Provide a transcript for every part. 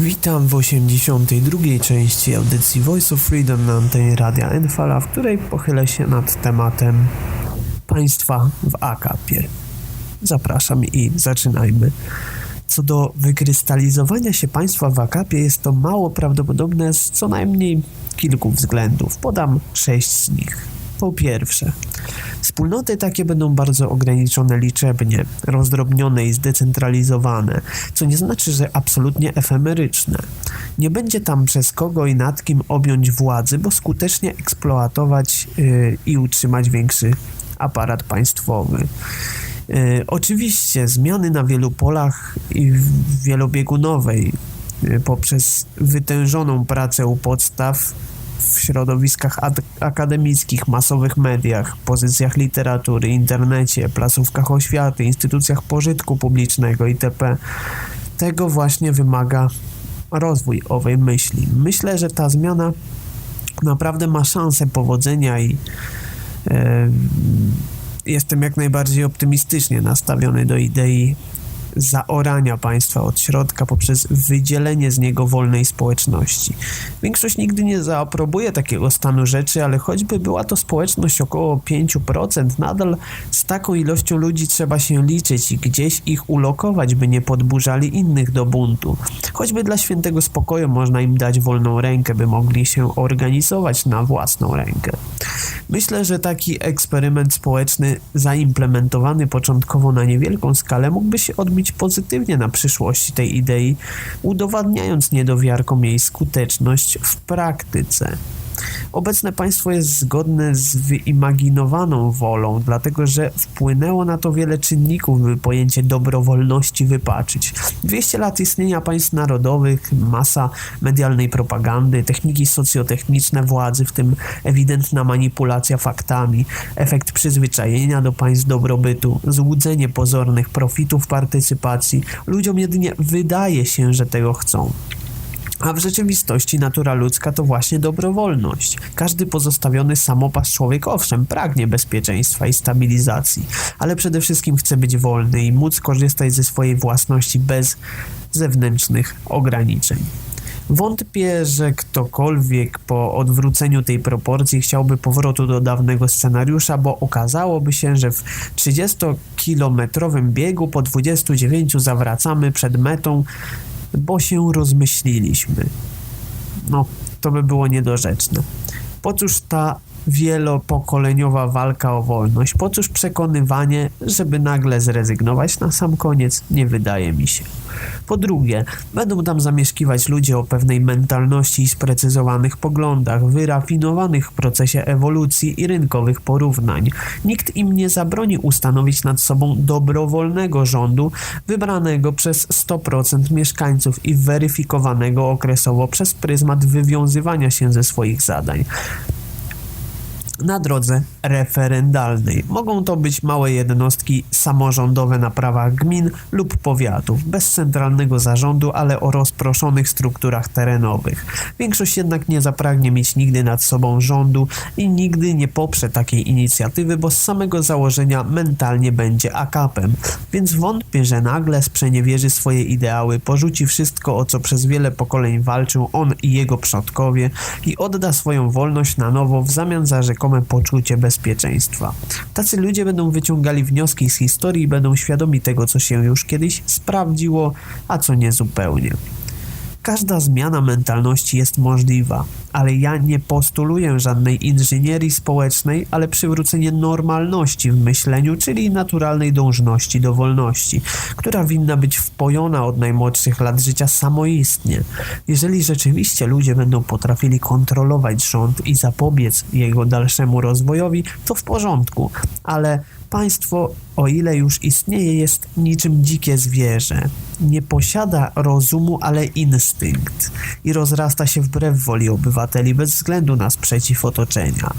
Witam w 82. części audycji Voice of Freedom na antenie Radia Enfala, w której pochylę się nad tematem państwa w akapie. Zapraszam i zaczynajmy. Co do wykrystalizowania się państwa w akapie jest to mało prawdopodobne z co najmniej kilku względów. Podam sześć z nich. Po pierwsze, Wspólnoty takie będą bardzo ograniczone liczebnie, rozdrobnione i zdecentralizowane, co nie znaczy, że absolutnie efemeryczne. Nie będzie tam przez kogo i nad kim objąć władzy, bo skutecznie eksploatować yy, i utrzymać większy aparat państwowy. Yy, oczywiście zmiany na wielu polach i wielobiegunowej yy, poprzez wytężoną pracę u podstaw w środowiskach akademickich, masowych mediach, pozycjach literatury, internecie, placówkach oświaty, instytucjach pożytku publicznego itp. Tego właśnie wymaga rozwój owej myśli. Myślę, że ta zmiana naprawdę ma szansę powodzenia i e, jestem jak najbardziej optymistycznie nastawiony do idei zaorania państwa od środka poprzez wydzielenie z niego wolnej społeczności. Większość nigdy nie zaaprobuje takiego stanu rzeczy, ale choćby była to społeczność około 5%, nadal z taką ilością ludzi trzeba się liczyć i gdzieś ich ulokować, by nie podburzali innych do buntu. Choćby dla świętego spokoju można im dać wolną rękę, by mogli się organizować na własną rękę. Myślę, że taki eksperyment społeczny zaimplementowany początkowo na niewielką skalę mógłby się odbyć pozytywnie na przyszłości tej idei, udowadniając niedowiarkom jej skuteczność w praktyce. Obecne państwo jest zgodne z wyimaginowaną wolą, dlatego że wpłynęło na to wiele czynników, by pojęcie dobrowolności wypaczyć. 200 lat istnienia państw narodowych, masa medialnej propagandy, techniki socjotechniczne władzy, w tym ewidentna manipulacja faktami, efekt przyzwyczajenia do państw dobrobytu, złudzenie pozornych profitów partycypacji. Ludziom jedynie wydaje się, że tego chcą. A w rzeczywistości natura ludzka to właśnie dobrowolność. Każdy pozostawiony samopas człowiek owszem pragnie bezpieczeństwa i stabilizacji, ale przede wszystkim chce być wolny i móc korzystać ze swojej własności bez zewnętrznych ograniczeń. Wątpię, że ktokolwiek po odwróceniu tej proporcji chciałby powrotu do dawnego scenariusza, bo okazałoby się, że w 30-kilometrowym biegu po 29 zawracamy przed metą bo się rozmyśliliśmy. No, to by było niedorzeczne. Po cóż ta wielopokoleniowa walka o wolność? Po cóż przekonywanie, żeby nagle zrezygnować na sam koniec? Nie wydaje mi się. Po drugie, będą tam zamieszkiwać ludzie o pewnej mentalności i sprecyzowanych poglądach, wyrafinowanych w procesie ewolucji i rynkowych porównań. Nikt im nie zabroni ustanowić nad sobą dobrowolnego rządu, wybranego przez 100% mieszkańców i weryfikowanego okresowo przez pryzmat wywiązywania się ze swoich zadań na drodze referendalnej. Mogą to być małe jednostki samorządowe na prawach gmin lub powiatów, bez centralnego zarządu, ale o rozproszonych strukturach terenowych. Większość jednak nie zapragnie mieć nigdy nad sobą rządu i nigdy nie poprze takiej inicjatywy, bo z samego założenia mentalnie będzie akapem, więc wątpię, że nagle sprzeniewierzy swoje ideały, porzuci wszystko, o co przez wiele pokoleń walczył on i jego przodkowie i odda swoją wolność na nowo w zamian za rzekome poczucie bezpieczeństwa. Tacy ludzie będą wyciągali wnioski z historii i będą świadomi tego, co się już kiedyś sprawdziło, a co nie zupełnie. Każda zmiana mentalności jest możliwa, ale ja nie postuluję żadnej inżynierii społecznej, ale przywrócenie normalności w myśleniu, czyli naturalnej dążności do wolności, która winna być wpojona od najmłodszych lat życia samoistnie. Jeżeli rzeczywiście ludzie będą potrafili kontrolować rząd i zapobiec jego dalszemu rozwojowi, to w porządku, ale Państwo, o ile już istnieje, jest niczym dzikie zwierzę. Nie posiada rozumu, ale instynkt i rozrasta się wbrew woli obywateli bez względu na sprzeciw otoczenia.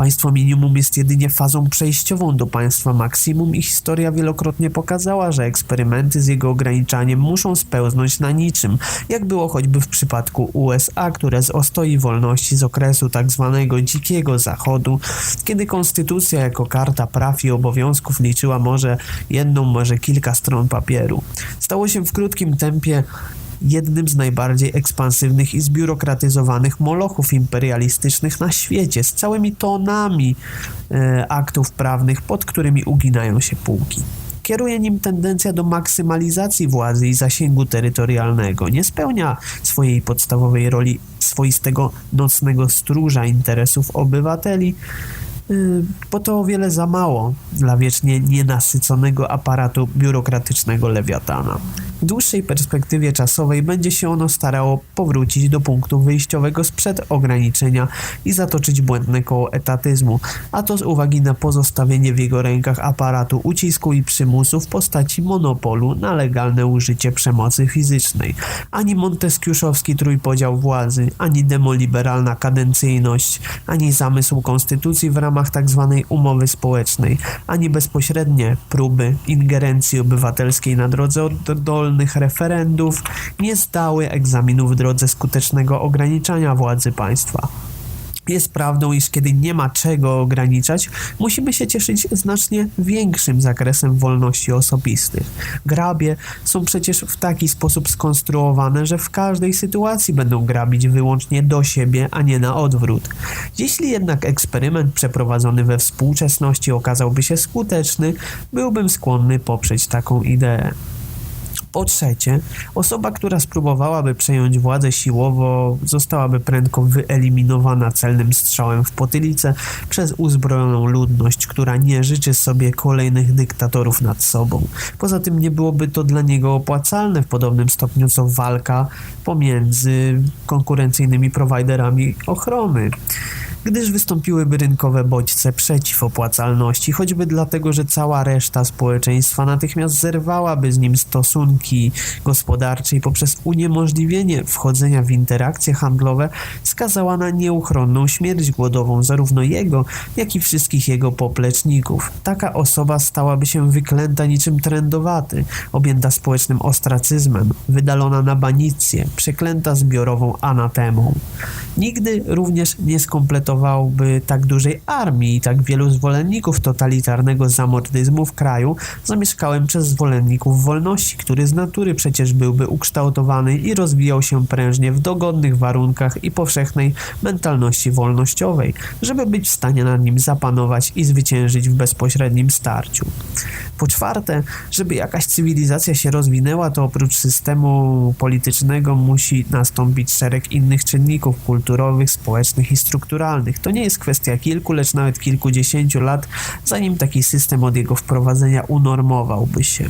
Państwo minimum jest jedynie fazą przejściową do państwa maksimum i historia wielokrotnie pokazała, że eksperymenty z jego ograniczaniem muszą spełznąć na niczym, jak było choćby w przypadku USA, które z ostoi wolności z okresu tzw. Tak dzikiego zachodu, kiedy konstytucja jako karta praw i obowiązków liczyła może jedną, może kilka stron papieru. Stało się w krótkim tempie jednym z najbardziej ekspansywnych i zbiurokratyzowanych molochów imperialistycznych na świecie, z całymi tonami e, aktów prawnych, pod którymi uginają się półki. Kieruje nim tendencja do maksymalizacji władzy i zasięgu terytorialnego. Nie spełnia swojej podstawowej roli swoistego nocnego stróża interesów obywateli, bo to o wiele za mało dla wiecznie nienasyconego aparatu biurokratycznego lewiatana. W dłuższej perspektywie czasowej będzie się ono starało powrócić do punktu wyjściowego sprzed ograniczenia i zatoczyć błędne koło etatyzmu, a to z uwagi na pozostawienie w jego rękach aparatu ucisku i przymusu w postaci monopolu na legalne użycie przemocy fizycznej. Ani monteskiuszowski trójpodział władzy, ani demoliberalna kadencyjność, ani zamysł konstytucji w ramach tzw. umowy społecznej, ani bezpośrednie próby ingerencji obywatelskiej na drodze oddolnej wolnych referendów nie zdały egzaminu w drodze skutecznego ograniczania władzy państwa. Jest prawdą, iż kiedy nie ma czego ograniczać, musimy się cieszyć znacznie większym zakresem wolności osobistych. Grabie są przecież w taki sposób skonstruowane, że w każdej sytuacji będą grabić wyłącznie do siebie, a nie na odwrót. Jeśli jednak eksperyment przeprowadzony we współczesności okazałby się skuteczny, byłbym skłonny poprzeć taką ideę. Po trzecie, osoba, która spróbowałaby przejąć władzę siłowo, zostałaby prędko wyeliminowana celnym strzałem w potylicę przez uzbrojoną ludność, która nie życzy sobie kolejnych dyktatorów nad sobą. Poza tym nie byłoby to dla niego opłacalne w podobnym stopniu co walka pomiędzy konkurencyjnymi prowajderami ochrony gdyż wystąpiłyby rynkowe bodźce przeciw opłacalności, choćby dlatego, że cała reszta społeczeństwa natychmiast zerwałaby z nim stosunki gospodarcze i poprzez uniemożliwienie wchodzenia w interakcje handlowe skazała na nieuchronną śmierć głodową zarówno jego, jak i wszystkich jego popleczników. Taka osoba stałaby się wyklęta niczym trendowaty, objęta społecznym ostracyzmem, wydalona na banicję, przeklęta zbiorową anatemą. Nigdy również nie skompletowałby tak dużej armii i tak wielu zwolenników totalitarnego zamordyzmu w kraju zamieszkałem przez zwolenników wolności, który z natury przecież byłby ukształtowany i rozwijał się prężnie w dogodnych warunkach i powszechnej mentalności wolnościowej, żeby być w stanie nad nim zapanować i zwyciężyć w bezpośrednim starciu. Po czwarte, żeby jakaś cywilizacja się rozwinęła, to oprócz systemu politycznego musi nastąpić szereg innych czynników kulturowych, społecznych i strukturalnych. To nie jest kwestia kilku, lecz nawet kilkudziesięciu lat, zanim taki system od jego wprowadzenia unormowałby się.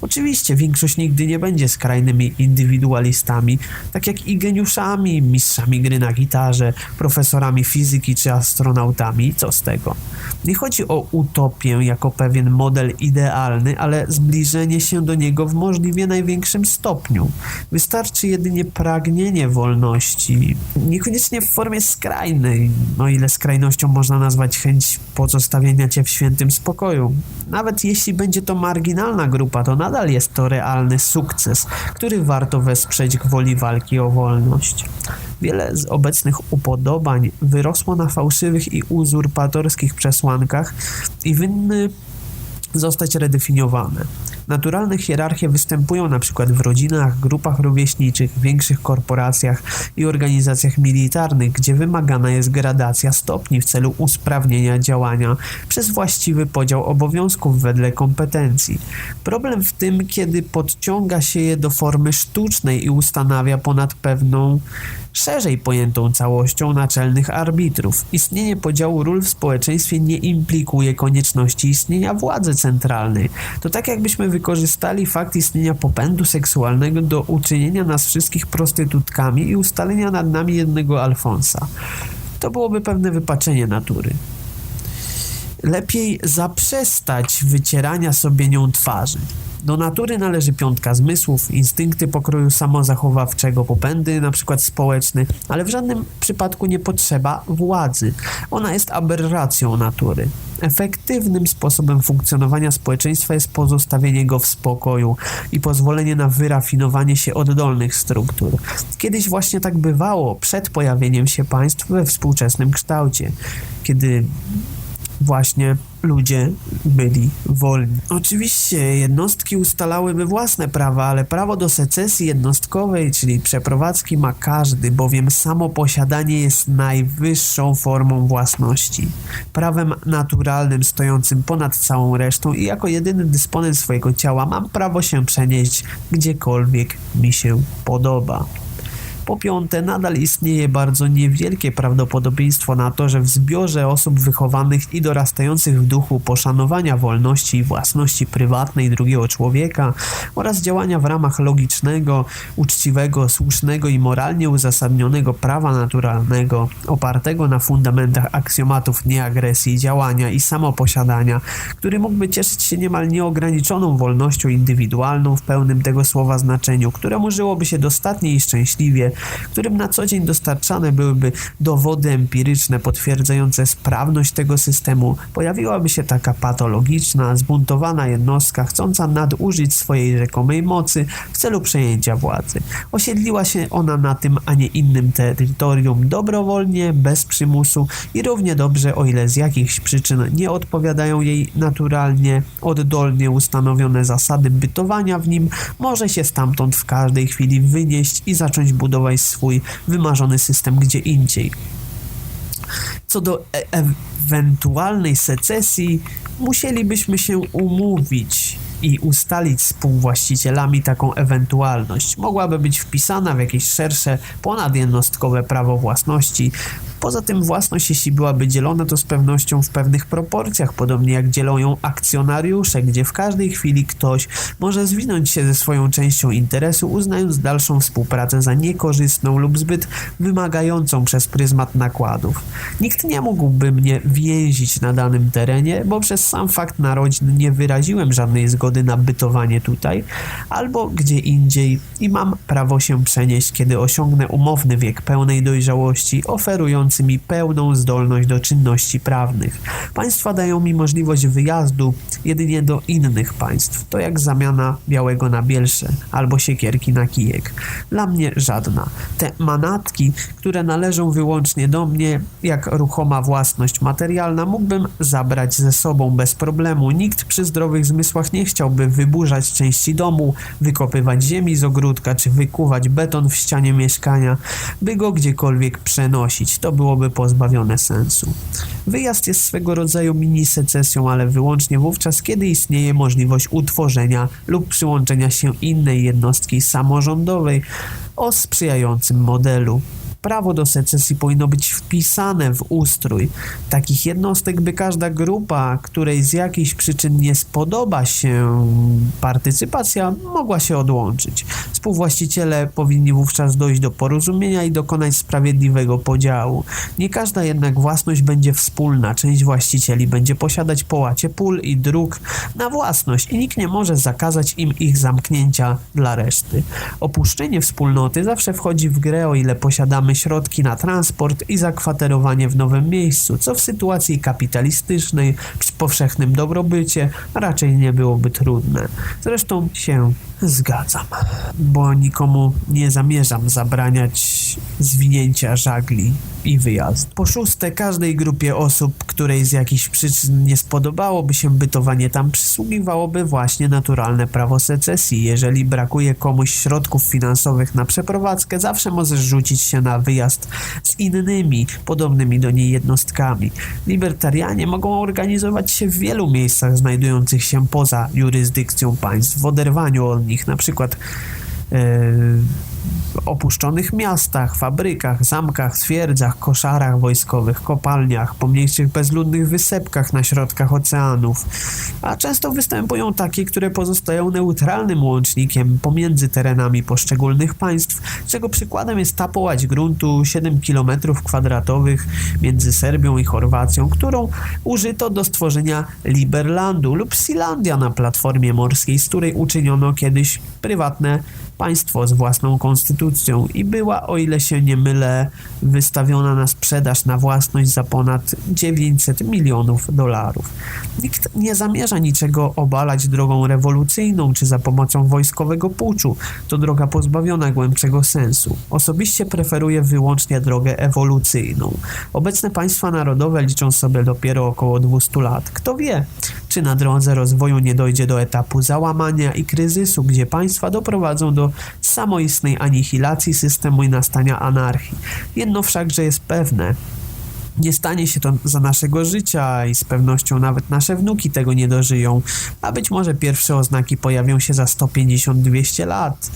Oczywiście większość nigdy nie będzie skrajnymi indywidualistami, tak jak i geniuszami, mistrzami gry na gitarze, profesorami fizyki czy astronautami. Co z tego? Nie chodzi o utopię jako pewien model idealny, ale zbliżenie się do niego w możliwie największym stopniu. Wystarczy jedynie pragnienie wolności, niekoniecznie w formie skrajnej, no ile skrajnością można nazwać chęć pozostawienia cię w świętym spokoju. Nawet jeśli będzie to marginalna grupa, to nadal jest to realny sukces, który warto wesprzeć gwoli walki o wolność. Wiele z obecnych upodobań wyrosło na fałszywych i uzurpatorskich przesłankach i winny zostać redefiniowane. Naturalne hierarchie występują przykład w rodzinach, grupach rówieśniczych, większych korporacjach i organizacjach militarnych, gdzie wymagana jest gradacja stopni w celu usprawnienia działania przez właściwy podział obowiązków wedle kompetencji. Problem w tym, kiedy podciąga się je do formy sztucznej i ustanawia ponad pewną szerzej pojętą całością naczelnych arbitrów. Istnienie podziału ról w społeczeństwie nie implikuje konieczności istnienia władzy centralnej. To tak jakbyśmy wykorzystali fakt istnienia popędu seksualnego do uczynienia nas wszystkich prostytutkami i ustalenia nad nami jednego Alfonsa. To byłoby pewne wypaczenie natury. Lepiej zaprzestać wycierania sobie nią twarzy. Do natury należy piątka zmysłów, instynkty pokroju samozachowawczego, popędy na przykład społeczne, ale w żadnym przypadku nie potrzeba władzy. Ona jest aberracją natury. Efektywnym sposobem funkcjonowania społeczeństwa jest pozostawienie go w spokoju i pozwolenie na wyrafinowanie się oddolnych struktur. Kiedyś właśnie tak bywało przed pojawieniem się państw we współczesnym kształcie, kiedy właśnie ludzie byli wolni. Oczywiście jednostki ustalałyby własne prawa, ale prawo do secesji jednostkowej, czyli przeprowadzki ma każdy, bowiem samo posiadanie jest najwyższą formą własności. Prawem naturalnym stojącym ponad całą resztą i jako jedyny dysponent swojego ciała mam prawo się przenieść gdziekolwiek mi się podoba. Po piąte, nadal istnieje bardzo niewielkie prawdopodobieństwo na to, że w zbiorze osób wychowanych i dorastających w duchu poszanowania wolności i własności prywatnej drugiego człowieka oraz działania w ramach logicznego, uczciwego, słusznego i moralnie uzasadnionego prawa naturalnego, opartego na fundamentach aksjomatów nieagresji, działania i samoposiadania, który mógłby cieszyć się niemal nieograniczoną wolnością indywidualną w pełnym tego słowa znaczeniu, któremu żyłoby się dostatnie i szczęśliwie, którym na co dzień dostarczane byłyby dowody empiryczne potwierdzające sprawność tego systemu, pojawiłaby się taka patologiczna, zbuntowana jednostka chcąca nadużyć swojej rzekomej mocy w celu przejęcia władzy. Osiedliła się ona na tym, a nie innym terytorium dobrowolnie, bez przymusu i równie dobrze, o ile z jakichś przyczyn nie odpowiadają jej naturalnie, oddolnie ustanowione zasady bytowania w nim, może się stamtąd w każdej chwili wynieść i zacząć budować swój wymarzony system gdzie indziej. Co do e ewentualnej secesji, musielibyśmy się umówić i ustalić z współwłaścicielami taką ewentualność. Mogłaby być wpisana w jakieś szersze, ponadjednostkowe prawo własności, Poza tym własność, jeśli byłaby dzielona, to z pewnością w pewnych proporcjach, podobnie jak dzielą ją akcjonariusze, gdzie w każdej chwili ktoś może zwinąć się ze swoją częścią interesu, uznając dalszą współpracę za niekorzystną lub zbyt wymagającą przez pryzmat nakładów. Nikt nie mógłby mnie więzić na danym terenie, bo przez sam fakt narodzin nie wyraziłem żadnej zgody na bytowanie tutaj, albo gdzie indziej i mam prawo się przenieść, kiedy osiągnę umowny wiek pełnej dojrzałości, oferując mi pełną zdolność do czynności prawnych. Państwa dają mi możliwość wyjazdu jedynie do innych państw. To jak zamiana białego na bielsze albo siekierki na kijek. Dla mnie żadna. Te manatki, które należą wyłącznie do mnie, jak ruchoma własność materialna, mógłbym zabrać ze sobą bez problemu. Nikt przy zdrowych zmysłach nie chciałby wyburzać części domu, wykopywać ziemi z ogródka czy wykuwać beton w ścianie mieszkania, by go gdziekolwiek przenosić. To byłoby pozbawione sensu. Wyjazd jest swego rodzaju mini-secesją, ale wyłącznie wówczas, kiedy istnieje możliwość utworzenia lub przyłączenia się innej jednostki samorządowej o sprzyjającym modelu prawo do secesji powinno być wpisane w ustrój takich jednostek, by każda grupa, której z jakichś przyczyn nie spodoba się partycypacja, mogła się odłączyć. Współwłaściciele powinni wówczas dojść do porozumienia i dokonać sprawiedliwego podziału. Nie każda jednak własność będzie wspólna. Część właścicieli będzie posiadać połacie pól i dróg na własność i nikt nie może zakazać im ich zamknięcia dla reszty. Opuszczenie wspólnoty zawsze wchodzi w grę, o ile posiadamy środki na transport i zakwaterowanie w nowym miejscu, co w sytuacji kapitalistycznej, przy powszechnym dobrobycie raczej nie byłoby trudne. Zresztą się zgadzam, bo nikomu nie zamierzam zabraniać zwinięcia żagli i wyjazd. Po szóste, każdej grupie osób, której z jakichś przyczyn nie spodobałoby się bytowanie tam, przysługiwałoby właśnie naturalne prawo secesji. Jeżeli brakuje komuś środków finansowych na przeprowadzkę, zawsze możesz rzucić się na wyjazd z innymi, podobnymi do niej jednostkami. Libertarianie mogą organizować się w wielu miejscach znajdujących się poza jurysdykcją państw, w oderwaniu od nich, na przykład yy, opuszczonych miastach, fabrykach, zamkach, twierdzach, koszarach wojskowych, kopalniach, pomniejszych bezludnych wysepkach na środkach oceanów, a często występują takie, które pozostają neutralnym łącznikiem pomiędzy terenami poszczególnych państw, czego przykładem jest ta połać gruntu 7 km kwadratowych między Serbią i Chorwacją, którą użyto do stworzenia Liberlandu lub Silandia na platformie morskiej, z której uczyniono kiedyś prywatne państwo z własną konstytucją konstytucją i była, o ile się nie mylę, wystawiona na sprzedaż na własność za ponad 900 milionów dolarów. Nikt nie zamierza niczego obalać drogą rewolucyjną czy za pomocą wojskowego puczu. To droga pozbawiona głębszego sensu. Osobiście preferuję wyłącznie drogę ewolucyjną. Obecne państwa narodowe liczą sobie dopiero około 200 lat. Kto wie, czy na drodze rozwoju nie dojdzie do etapu załamania i kryzysu, gdzie państwa doprowadzą do samoistnej anihilacji systemu i nastania anarchii. Jedno wszakże jest pewne. Nie stanie się to za naszego życia i z pewnością nawet nasze wnuki tego nie dożyją, a być może pierwsze oznaki pojawią się za 150-200 lat.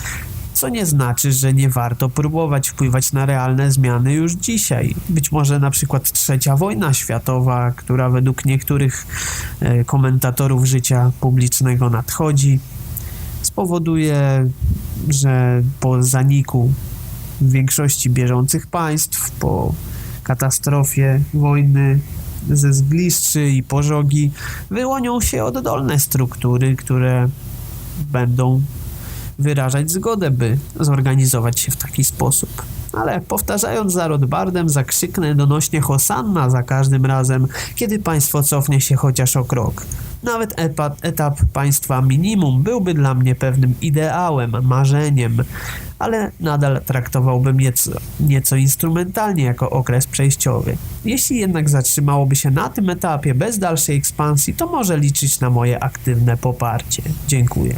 Co nie znaczy, że nie warto próbować wpływać na realne zmiany już dzisiaj. Być może na przykład trzecia wojna światowa, która według niektórych e, komentatorów życia publicznego nadchodzi, spowoduje, że po zaniku większości bieżących państw, po katastrofie wojny ze zgliszczy i pożogi, wyłonią się oddolne struktury, które będą wyrażać zgodę, by zorganizować się w taki sposób. Ale powtarzając za Rodbardem, zakrzyknę donośnie Hosanna za każdym razem, kiedy państwo cofnie się chociaż o krok. Nawet etap, państwa minimum byłby dla mnie pewnym ideałem, marzeniem, ale nadal traktowałbym nieco, nieco instrumentalnie jako okres przejściowy. Jeśli jednak zatrzymałoby się na tym etapie bez dalszej ekspansji, to może liczyć na moje aktywne poparcie. Dziękuję.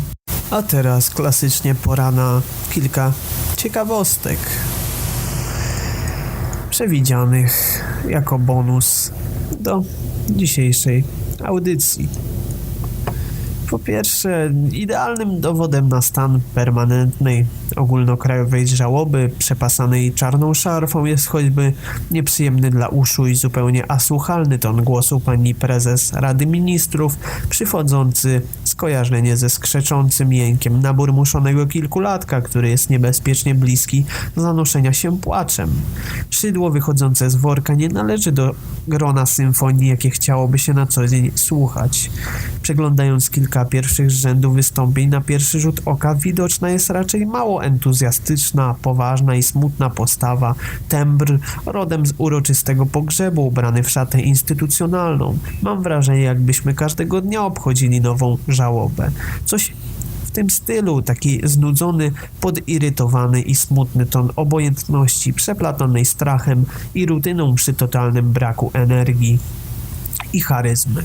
A teraz klasycznie pora na kilka ciekawostek przewidzianych jako bonus do dzisiejszej audycji. Po pierwsze, idealnym dowodem na stan permanentnej ogólnokrajowej żałoby przepasanej czarną szarfą jest choćby nieprzyjemny dla uszu i zupełnie asłuchalny ton głosu pani prezes Rady Ministrów, przychodzący skojarzenie ze skrzeczącym jękiem naburmuszonego kilkulatka, który jest niebezpiecznie bliski zanoszenia się płaczem. Szydło wychodzące z worka nie należy do grona symfonii, jakie chciałoby się na co dzień słuchać. Przeglądając kilka pierwszych rzędów wystąpień, na pierwszy rzut oka widoczna jest raczej mało entuzjastyczna, poważna i smutna postawa, tembr rodem z uroczystego pogrzebu, ubrany w szatę instytucjonalną. Mam wrażenie, jakbyśmy każdego dnia obchodzili nową żałobę. Coś w tym stylu, taki znudzony, podirytowany i smutny ton obojętności, przeplatanej strachem i rutyną przy totalnym braku energii i charyzmy.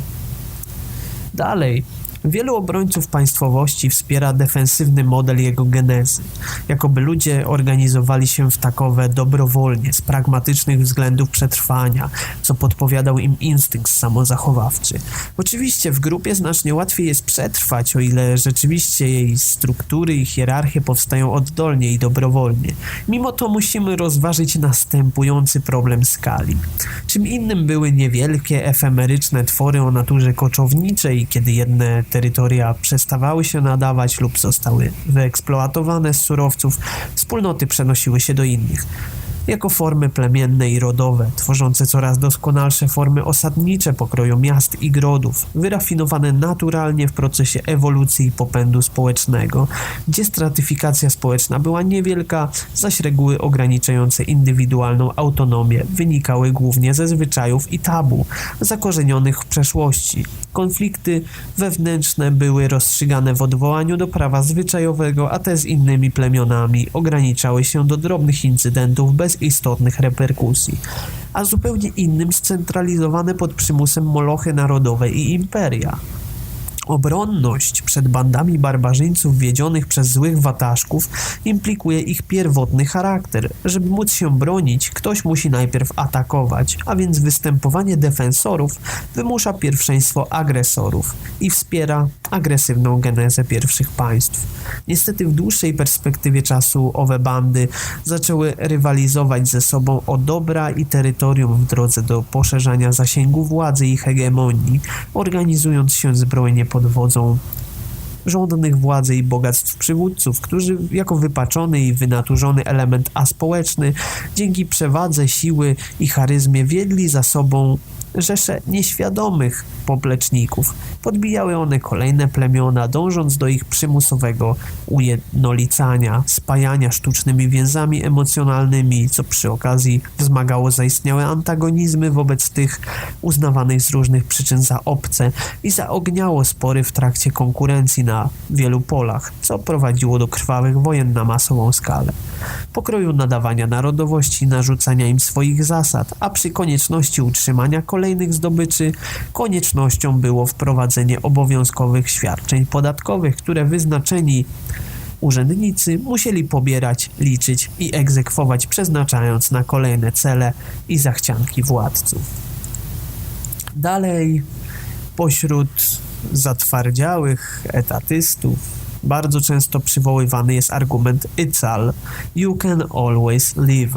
Dalej, Wielu obrońców państwowości wspiera defensywny model jego genezy, jakoby ludzie organizowali się w takowe dobrowolnie, z pragmatycznych względów przetrwania, co podpowiadał im instynkt samozachowawczy. Oczywiście w grupie znacznie łatwiej jest przetrwać, o ile rzeczywiście jej struktury i hierarchie powstają oddolnie i dobrowolnie. Mimo to musimy rozważyć następujący problem skali. Czym innym były niewielkie, efemeryczne twory o naturze koczowniczej, kiedy jedne terytoria przestawały się nadawać lub zostały wyeksploatowane z surowców, wspólnoty przenosiły się do innych jako formy plemienne i rodowe, tworzące coraz doskonalsze formy osadnicze pokroju miast i grodów, wyrafinowane naturalnie w procesie ewolucji i popędu społecznego, gdzie stratyfikacja społeczna była niewielka, zaś reguły ograniczające indywidualną autonomię wynikały głównie ze zwyczajów i tabu, zakorzenionych w przeszłości. Konflikty wewnętrzne były rozstrzygane w odwołaniu do prawa zwyczajowego, a te z innymi plemionami ograniczały się do drobnych incydentów bez istotnych reperkusji, a zupełnie innym scentralizowane pod przymusem molochy narodowe i imperia. Obronność przed bandami barbarzyńców wiedzionych przez złych wataszków implikuje ich pierwotny charakter. Żeby móc się bronić, ktoś musi najpierw atakować, a więc występowanie defensorów wymusza pierwszeństwo agresorów i wspiera agresywną genezę pierwszych państw. Niestety w dłuższej perspektywie czasu owe bandy zaczęły rywalizować ze sobą o dobra i terytorium w drodze do poszerzania zasięgu władzy i hegemonii, organizując się zbrojnie pod wodzą żądnych władzy i bogactw przywódców, którzy jako wypaczony i wynaturzony element aspołeczny dzięki przewadze, siły i charyzmie wiedli za sobą rzesze nieświadomych popleczników. Podbijały one kolejne plemiona, dążąc do ich przymusowego ujednolicania, spajania sztucznymi więzami emocjonalnymi, co przy okazji wzmagało zaistniałe antagonizmy wobec tych uznawanych z różnych przyczyn za obce i zaogniało spory w trakcie konkurencji na wielu polach, co prowadziło do krwawych wojen na masową skalę. Pokroju nadawania narodowości, narzucania im swoich zasad, a przy konieczności utrzymania kolejnych zdobyczy, koniecznością było wprowadzenie obowiązkowych świadczeń podatkowych, które wyznaczeni urzędnicy musieli pobierać, liczyć i egzekwować, przeznaczając na kolejne cele i zachcianki władców. Dalej, pośród zatwardziałych etatystów, bardzo często przywoływany jest argument Ical You can always live.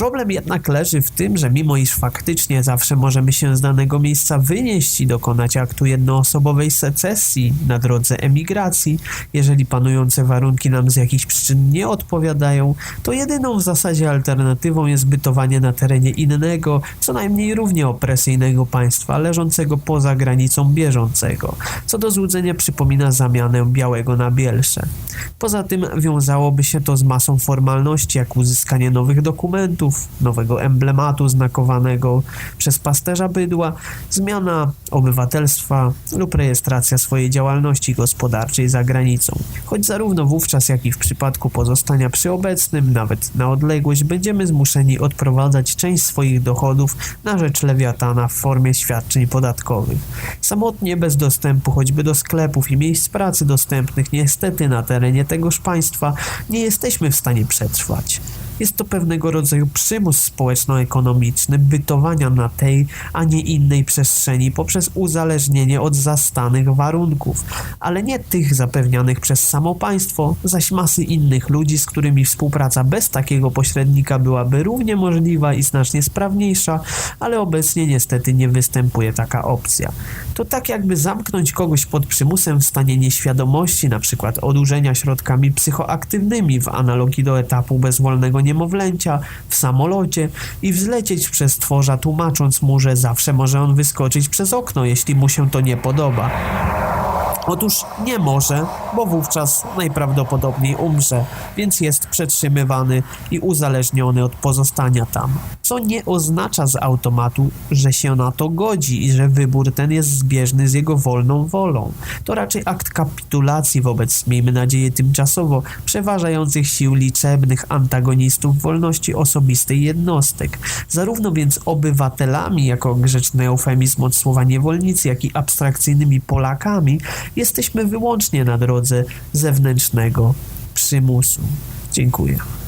Problem jednak leży w tym, że mimo iż faktycznie zawsze możemy się z danego miejsca wynieść i dokonać aktu jednoosobowej secesji na drodze emigracji, jeżeli panujące warunki nam z jakichś przyczyn nie odpowiadają, to jedyną w zasadzie alternatywą jest bytowanie na terenie innego, co najmniej równie opresyjnego państwa leżącego poza granicą bieżącego, co do złudzenia przypomina zamianę białego na bielsze. Poza tym wiązałoby się to z masą formalności, jak uzyskanie nowych dokumentów, nowego emblematu znakowanego przez pasterza bydła, zmiana obywatelstwa lub rejestracja swojej działalności gospodarczej za granicą. Choć zarówno wówczas, jak i w przypadku pozostania przy obecnym, nawet na odległość, będziemy zmuszeni odprowadzać część swoich dochodów na rzecz lewiatana w formie świadczeń podatkowych. Samotnie, bez dostępu choćby do sklepów i miejsc pracy dostępnych niestety na terenie tegoż państwa, nie jesteśmy w stanie przetrwać. Jest to pewnego rodzaju przymus społeczno-ekonomiczny bytowania na tej, a nie innej przestrzeni poprzez uzależnienie od zastanych warunków, ale nie tych zapewnianych przez samo państwo, zaś masy innych ludzi, z którymi współpraca bez takiego pośrednika byłaby równie możliwa i znacznie sprawniejsza, ale obecnie niestety nie występuje taka opcja. To tak jakby zamknąć kogoś pod przymusem w stanie nieświadomości, na przykład odurzenia środkami psychoaktywnymi w analogii do etapu bezwolnego niemowlęcia w samolocie i wzlecieć przez tworza tłumacząc mu, że zawsze może on wyskoczyć przez okno, jeśli mu się to nie podoba. Otóż nie może, bo wówczas najprawdopodobniej umrze, więc jest przetrzymywany i uzależniony od pozostania tam. Co nie oznacza z automatu, że się na to godzi i że wybór ten jest zbieżny z jego wolną wolą. To raczej akt kapitulacji wobec, miejmy nadzieję, tymczasowo przeważających sił liczebnych antagonistów wolności osobistej jednostek. Zarówno więc obywatelami, jako grzeczny eufemizm od słowa niewolnicy, jak i abstrakcyjnymi Polakami, jesteśmy wyłącznie na drodze zewnętrznego przymusu. Dziękuję.